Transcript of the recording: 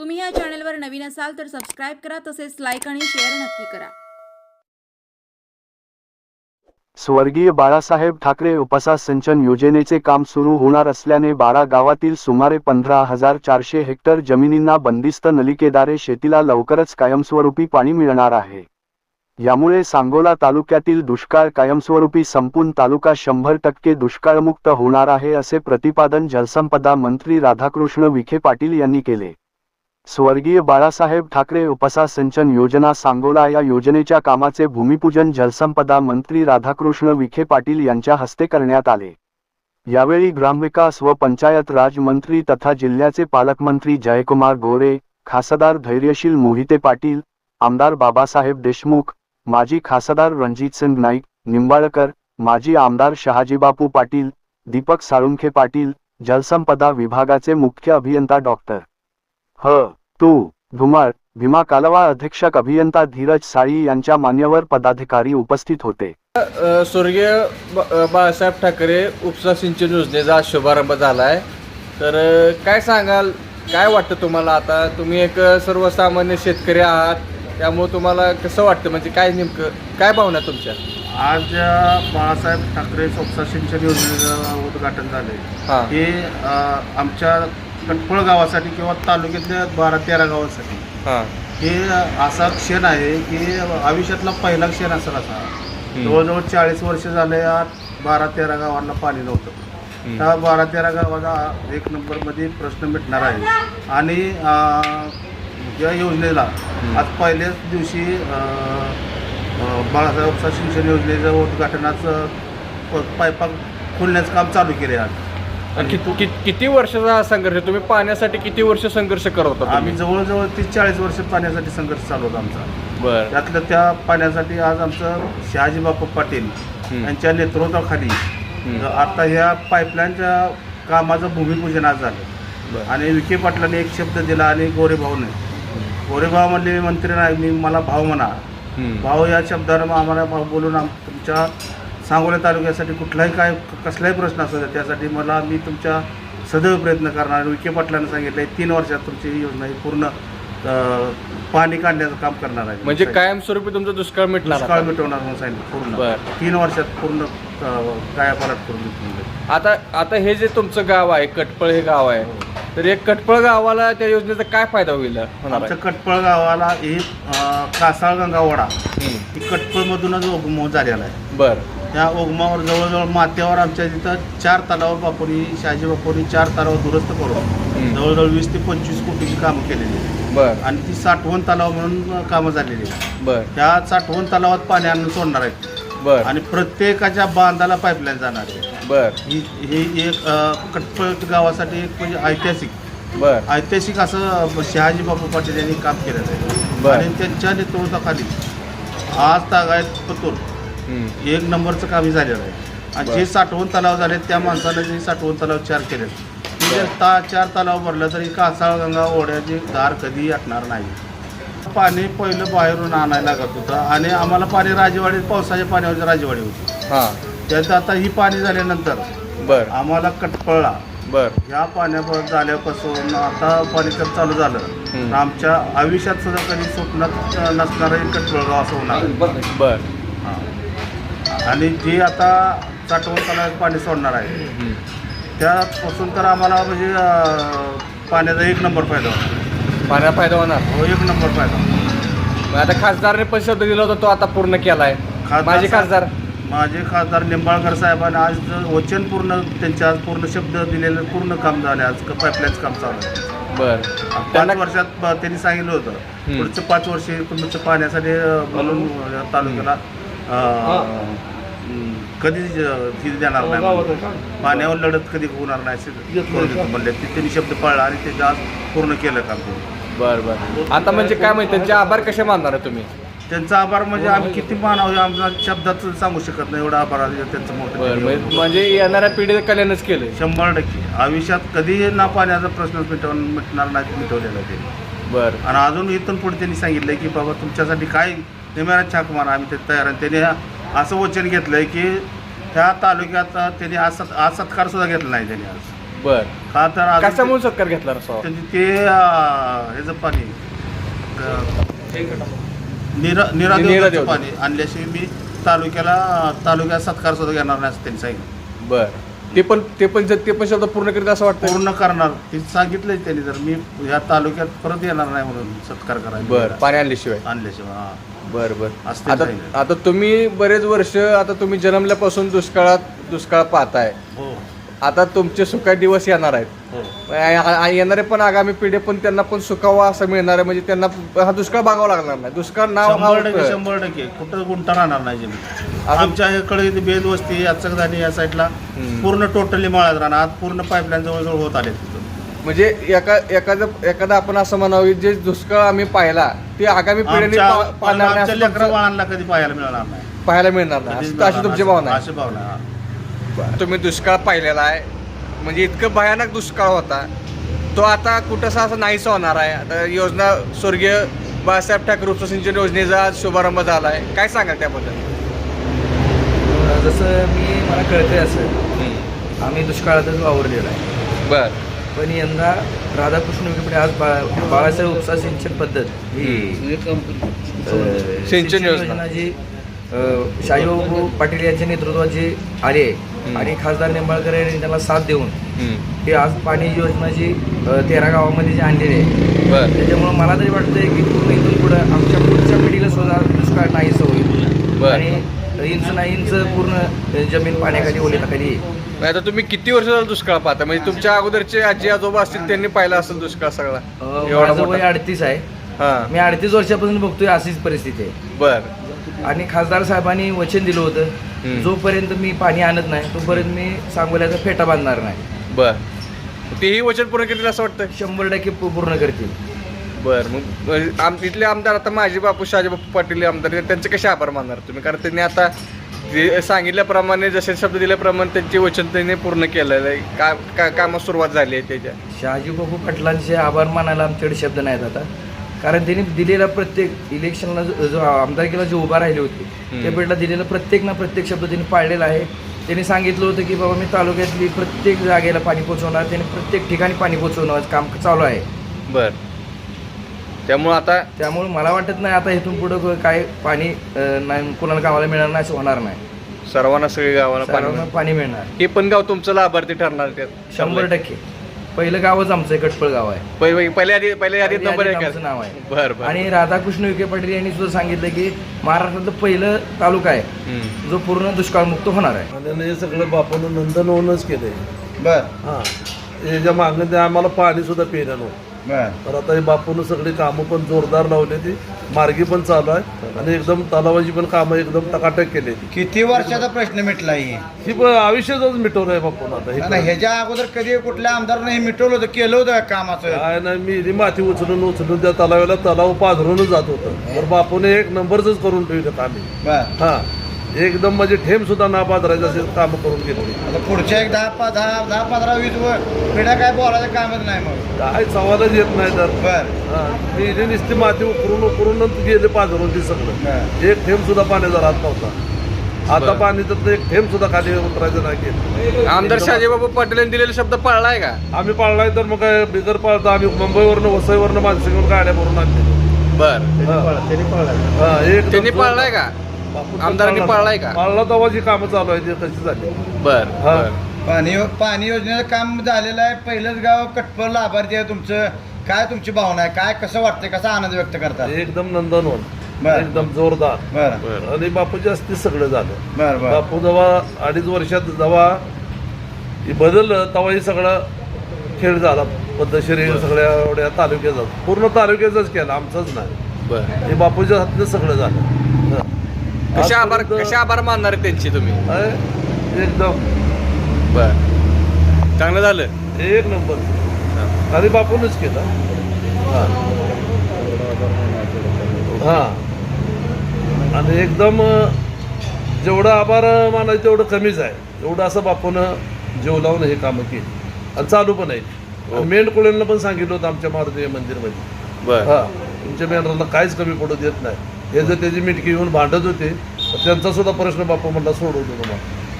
तुम्ही या चॅनलवर नवीन असाल तर सबस्क्राईब करा तसेच लाईक आणि शेअर नक्की करा. स्वर्गीय बाळासाहेब ठाकरे उपसा सिंचन योजनेचे काम सुरू होणार असल्याने बारा गावातील सुमारे पंधरा हजार चारशे हेक्टर जमिनींना बंदिस्त नलिकेद्वारे शेतीला लवकरच कायमस्वरूपी पाणी मिळणार आहे. यामुळे सांगोला तालुक्यातील दुष्काळ कायमस्वरूपी संपून तालुका शंभर टक्के दुष्काळमुक्त होणार आहे असे प्रतिपादन जलसंपदा मंत्री राधाकृष्ण विखे पाटील यांनी केले. स्वर्गीय बाळासाहेब ठाकरे उपसा सिंचन योजना सांगोला या योजनेच्या कामाचे भूमिपूजन जलसंपदा मंत्री राधाकृष्ण विखे पाटील यांच्या हस्ते करण्यात आले. यावेळी ग्रामविकास व पंचायत राज मंत्री तथा जिल्ह्याचे पालकमंत्री जयकुमार गोरे खासदार धैर्यशील मोहिते पाटील आमदार बाबासाहेब देशमुख माजी खासदार रणजितसिंग नाईक निंबाळकर माजी आमदार शहाजीबापू पाटील दीपक साळुंखे पाटील जलसंपदा विभागाचे मुख्य अभियंता डॉक्टर. ह तू धुमाळ भीमा कालवा अधीक्षक अभियंता धीरज साळी यांच्या मान्यवर पदाधिकारी उपस्थित होते. स्वर्गीय बाळासाहेब ठाकरे उपसा सिंचन योजनेचा आज शुभारंभ झाला आहे तर काय सांगाल? काय वाटतं तुम्हाला आता? तुम्ही एक सर्वसामान्य शेतकरी आहात त्यामुळे तुम्हाला कसं वाटतं? म्हणजे काय नेमकं काय भावना तुमच्या? आज बाळासाहेब ठाकरे उपसा सिंचन योजनेचं उद्घाटन झाले हां. हे आमच्या कटपळ गावासाठी किंवा तालुक्यातल्या बारा तेरा गावासाठी. हां. हे असा क्षण आहे की आयुष्यातला पहिला क्षण असेल असा. जवळजवळ चाळीस वर्ष झाले या बारा तेरा गावांना पाणी नव्हतं. त्या बारा तेरा गावाला एक नंबरमध्ये प्रश्न मिटणार आहे. आणि या योजनेला आज पहिल्याच दिवशी बाळासाहेब सिंचन योजनेचं उद्घाटनाचं प- पायपा खोलण्याचं काम चालू केले आज. आणि किती किती- किती वर्षाचा हा संघर्ष? तुम्ही पाण्यासाठी किती वर्ष संघर्ष करत होता आम्ही जवळजवळ तीस चाळीस वर्ष पाण्यासाठी संघर्ष चालू होता आमचा. बरं. त्यातलं त्या पाण्यासाठी आज आमचं शहाजी बापू पाटील हम्म. यांच्या नेतृत्वाखाली आता ह्या पाईपलाईनच्या कामाचं भूमिपूजन आज झालं. बरं. आणि विखे पाटलांनी एक शब्द दिला आणि गोरेभाऊने गोरेभाऊ म्हणले मंत्री नाही मी मला भाऊ म्हणा. भाऊ या शब्दानं मग आम्हाला भाऊ बोलून आम तुमच्या सांगोला तालुक्यासाठी कुठलाही काय कसलाही प्रश्न असू द्या त्यासाठी मला मी तुमच्या सदैव प्रयत्न करणार विखे पाटलांनी सांगितलं तीन वर्षात तुमची ही योजना ही पूर्ण पाणी काढण्याचं काम करणार आहे म्हणजे कायमस्वरूपी तुमचा दुष्काळ मिटणार दुष्काळ. मिटवणार म्हणून सांगितलं पूर्ण. तीन वर्षात पूर्ण कायापालट करून आता आता हे जे तुमचं गाव आहे कटपळ हे गाव आहे तर एक कटपळ गावाला त्या योजनेचा काय फायदा होईल आमच्या आहे? कटपळ गावाला ही अं, कासाळ गंगावडा. ही कटपळमधूनच झालेला आहे बरं त्या उगमावर जवळजवळ माथ्यावर आमच्या तिथं चार तलाव बापूनी शहाजी बापूनी चार तलाव दुरुस्त करून जवळजवळ वीस ते पंचवीस कोटीची कामं केलेली आहेत. बरं. आणि ती साठवण तलाव म्हणून कामं झालेली आहेत. बरं. त्या साठवण तलावात पाणी आणून सोडणार आहेत. बरं. आणि प्रत्येकाच्या बांधाला पाईपलाईन जाणार आहे. बरं. ही ही एक अ, कटपळ गावासाठी एक म्हणजे ऐतिहासिक. बरं. ऐतिहासिक असं शहाजी बापू पाटील यांनी काम केलेलं आहे. बरं. आणि त्यांच्या नेतृत्वाखाली आज तागायत पतूर. एक नंबरचं काम झालेलं आहे. आणि. जे साठवण तलाव झाले त्या माणसानं जे साठवण तलाव चार केले जर ता चार तलाव भरलं तरी कासाळ गंगा ओढ्याचे दार कधी आटणार नाही. पाणी पहिलं बाहेरून आणायला लागत होतं आणि आम्हाला पाणी राजवाडीत पावसाच्या पाण्यावर राजवाडी होती. हां. त्यात आता ही पाणी झाल्यानंतर बरं. आम्हाला कटपळला. बरं. ह्या पाण्यावर झाल्यापासून आता पाणी तर चालू झालं. आमच्या आयुष्यात सुद्धा कधी स्वप्नात नसणारं एक कटपळगाव असं होणार. बरं. हां. आणि जे आता साठवण तलावात पाणी सोडणार आहे. त्यापासून तर आम्हाला म्हणजे पाण्याचा एक नंबर फायदा होतो. पाण्याचा फायदा होणार? हो एक नंबर फायदा. मग आता खासदारने पण शब्द दिला होता तो आता पूर्ण केलाय. खासदार माझे साहेब- खासदार? माझे खासदार निंबाळकर साहेबांनी आज वचन पूर्ण त्यांचे आज पूर्ण शब्द दिलेलं पूर्ण काम झाले आज पाईपलाईनचं काम चालू आहे. बरं. पाच वर्षात ब- त्यांनी सांगितलं होतं. पुढचं पाच वर्ष तुमचं पाण्यासाठी अं, म्हणून अं, तालुक्याला कधीच हे देणार नाही. पाण्यावर लढत कधी होणार नाही असं करून देतो म्हणले. ते त्यांनी शब्द पाळला आणि त्याचं आज पूर्ण केलं काम. बरं बरं. आता म्हणजे काय माहिती त्यांचे आभार कसे मानणार आहे तुम्ही? त्यांचा आभार म्हणजे आम्ही किती मानावं आमच्या शब्दात सांगू शकत नाही. एवढा आभार आहे त्यांचं बरं मोठं म्हणजे- म्हणजे येणाऱ्या पिढीचं कल्याणच केलंय. शंभर टक्के. आयुष्यात कधीही ना पाण्याचा प्रश्न मिटवून मिटणार नाही मिटवलेला त्यांनी बरं. आणि अजून इथून पुढे त्यांनी सांगितलंय की बाबा तुमच्यासाठी काय निम्याला छाक मारा आम्ही ते तयार आहे त्यांनी असं वचन घेतलंय की त्या तालुक्यात त्यांनी आज सत आज सत्कार सुद्धा घेतला नाही त्यांनी आज. बर. का तर अजून कशामुळे सत्कार घेतला त्यांची ते अं, हे ह्याचं पाणी अं, निरा निरा निरा देवताचं देवता. पाणी आणल्याशिवाय मी तालुक्याला तालुक्यात सत्कार सुद्धा घेणार नाही असं त्यांनी सांगितलं. बर. ते पण ते पण ते पण शब्द पूर्ण करीत असं वाटतं पूर्ण करणार. ते सांगितलंय त्यांनी तर मी या तालुक्यात परत येणार नाही म्हणून सत्कार बर करायला पाणी आणल्याशिवाय. आणल्याशिवाय हा. बर बर. आता. आता तुम्ही बरेच वर्ष आता तुम्ही जन्मल्यापासून दुष्काळात दुष्काळ पाहताय. हो. आता तुमचे सुखाचे दिवस येणार आहेत. हो. आ- आ- येणारे पण आगामी पिढी पण त्यांना पण सुखावा असं मिळणार आहे. म्हणजे त्यांना हा दुष्काळ भागावा लागणार नाही. दुष्काळ नाव हा शंभर टक्के. शंभर टक्के. कुठं गुंटा राहणार नाही जमीन आता- आमच्या इकडे इथे बेद वस्ती याचकदानी या साईडला हम्म. पूर्ण टोटली मळ्यात राहणार. आज पूर्ण पाईपलाईन जवळजवळ होत आले तिथं म्हणजे एका एखादं एखादा आपण असं म्हणावं जे दुष्काळ आम्ही पाहिला ते आगामी पिढीने आमच्या पा- पाहणार नाही. आमच्या असं लेकरा तुमचं बाळांना कधी पाहायला मिळणार नाही. पाहायला मिळणार नाही. कधीच असं- अशी मिळणार तुमची नाही. भावना आहे. अशी भावना आहे, हा. तुम्ही दुष्काळ पाहिलेला आहे. म्हणजे इतकं भयानक दुष्काळ होता. तो आता कुठंसा असं नाहीसा होणार आहे. आता योजना स्वर्गीय बाळासाहेब ठाकरे उपसा सिंचन योजनेचा आज शुभारंभ झाला आहे काय सांगाल त्याबद्दल? जसं मी मला कळतंय असं. आम्ही दुष्काळातच वावरलेलो आहे. बर. पण यंदा राधाकृष्ण विखेपुढे आज बा बाळासाहेब उपसा सिंचन पद्धत ही सिंचन योजना. जी शाहीबाबू पाटील यांच्या नेतृत्वात जी आली आणि खासदार निंबाळकर यांनी त्याला साथ देऊन ही आज पाणी योजना जी तेरा गावामध्ये जी आणलेली आहे त्याच्यामुळं मला तरी वाटतंय की पूर्ण इथून पुढं आमच्या पुढच्या पिढीला सुद्धा दुष्काळ नाहीसं होईल. आणि इंच ना इंच पूर्ण जमीन पाण्याखाली ओलीताखाली येईल आता तुम्ही किती वर्ष झालं दुष्काळ पाहता? म्हणजे तुमच्या अगोदरचे आजी आजोबा असतील त्यांनी पाहिला असेल दुष्काळ सगळा. एवढा अडतीस आहे. मी अडतीस वर्षापासून बघतोय अशीच परिस्थिती आहे. बर. आणि खासदार साहेबांनी वचन दिलं. होतं. जोपर्यंत मी पाणी आणत नाही तोपर्यंत मी सांगोल्याचा फेटा बांधणार नाही. बर. तेही वचन पूर्ण केलेलं असं वाटतं शंभर टक्के पू- पूर्ण करतील. बर. मग आम इथले आमदार आता माझे बापू शहाजी बापू पाटील हे आमदार आहेत, त्यांचे कसे आभार मानणार तुम्ही? कारण त्यांनी आता जे सांगितल्याप्रमाणे जसे शब्द दिल्याप्रमाणे त्यांचे वचन त्यांनी पूर्ण केलेलं आहे. का का कामास सुरुवात झाली आहे त्याच्या. शहाजी बाबू पाटलांचे आभार मानायला आमच्याकडे शब्द नाहीत आता. कारण त्यांनी दिलेला प्रत्येक इलेक्शनला जो जो आमदारकीला जे उभा राहिले होते. त्या वेळेला दिलेला प्रत्येक ना प्रत्येक शब्द त्यांनी पाळलेला आहे. त्यांनी सांगितलं होतं की बाबा मी तालुक्यातली प्रत्येक जागेला पाणी पोचवणार त्यांनी प्रत्येक ठिकाणी पाणी पोचवणार काम चालू आहे. बर. त्यामुळं आता त्यामुळे मला वाटत नाही आता इथून पुढं काय पाणी नाही कोणाला गावाला मिळणार नाही असं होणार नाही. सर्वांना सगळी गावाला पाणी मिळणार. हे पण गाव तुमचं लाभार्थी ठरणार त्यात शंभर. टक्के. पहिलं गावच आमचं आहे, कटपळ गाव आहे. पहिले पहिल्या आधी पहिल्या यादीत नंबर यादीत एक आमचं नाव आहे. बर बर. आणि राधाकृष्ण विखे पाटील यांनी सुद्धा सांगितलं की महाराष्ट्रातलं पहिलं तालुका आहे. जो पूर्ण दुष्काळमुक्त होणार आहे. आणि हे सगळं बापानं नंदन होऊनच केलंय. बर. हा. याच्या मागणं ते आम्हाला पाणी सुद्धा पिणं नव्हतं. तर आता हे बापून सगळी कामं पण जोरदार लावली ती. मार्गी पण चालू आहे. आणि एकदम तलावाची पण कामं एकदम टकाटक केली. किती वर्षाचा प्रश्न मिटला ही? ही पण आयुष्यातच मिटवलं आहे बापून आता. हे ह्याच्या अगोदर कधी कुठल्या आमदारानं हे मिटवलं होतं? केलं होतं का कामाचं? काय नाही मी ही माती उचलून उचलून त्या तलावाला तलाव पाझरूनच जात होतं. तर बापूने एक नंबरच करून ठेवलं कामी बर. हा. एकदम म्हणजे ठेम सुद्धा ना पाजरायचं असे कामं करून घेतली आता पुढच्या एक दहा पा- दहा दहा पंधरा वीस वर पिढ्या काय बोलायचं कामच नाही मग. काय सवालच येत नाही तर. बर. हा, मी इथे नुसती माती उकरून उकरून गेले पाझरून ते सगळं. एक थेंब सुद्धा पाण्याचा राहत नव्हता. आता बरं. पाणी तर एक थेंब सुद्धा खाली उतरायचं नाही गेलं आमदार शहाजीबाबू पाटील यांनी दिलेले शब्द पाळलाय का? आम्ही पाळलाय तर मग काय बिगर पाळता आम्ही. मुंबईवरनं वसईवरनं मानसिंग गाड्या भरून आणले बर. हा, त्यांनी. पाळलाय का? बापून तर आमदारांनी पाळला. पाळलाय का? पाळला तेव्हा जी कामं चालू आहे ती कशी झाली. बर हा. बर. पाणी पाणी योजनेचं काम झालेलं आहे. पहिलंच गाव कटपळ लाभार्थी आहे तुमचं. काय तुमची भावना आहे? काय कसं वाटतंय? कसा आनंद व्यक्त करतात एकदम नंदनवन. बरं. एकदम जोरदार. बर. बर. आणि बापूच्या असती सगळं झालं. बर बर. बापू जेव्हा अडीच वर्षात जेव्हा हे बदललं तेव्हा हे सगळं खेळ झाला. पद्धतशीर सगळ्या एवढ्या तालुक्याचा. पूर्ण तालुक्याचाच केला आमचाच नाही. बर. हे बापूच्या हातनं सगळं झालं. कशा आभार आजपर्यंत- कशा आभार मानणार त्यांची तुम्ही? एकदम. बर. चांगलं झालं. एक नंबर. आणि बापूनच केला. हा. हा. आणि एकदम अं, जेवढं आभार मानायचं तेवढं कमीच आहे. एवढं असं बापून जीव लावून हे कामं केली. आणि चालू पण आहे. मेंढ कोळ्यांना पण सांगितलं होतं आमच्या मारुती मंदिरमध्ये. बर. हा. तुमच्या मेंढराला काहीच कमी पडू देत नाही. हे जर त्याची मिटकी येऊन भांडत होते तर त्यांचा सुद्धा प्रश्न बापू म्हणला सोडवतो तुम्हाला.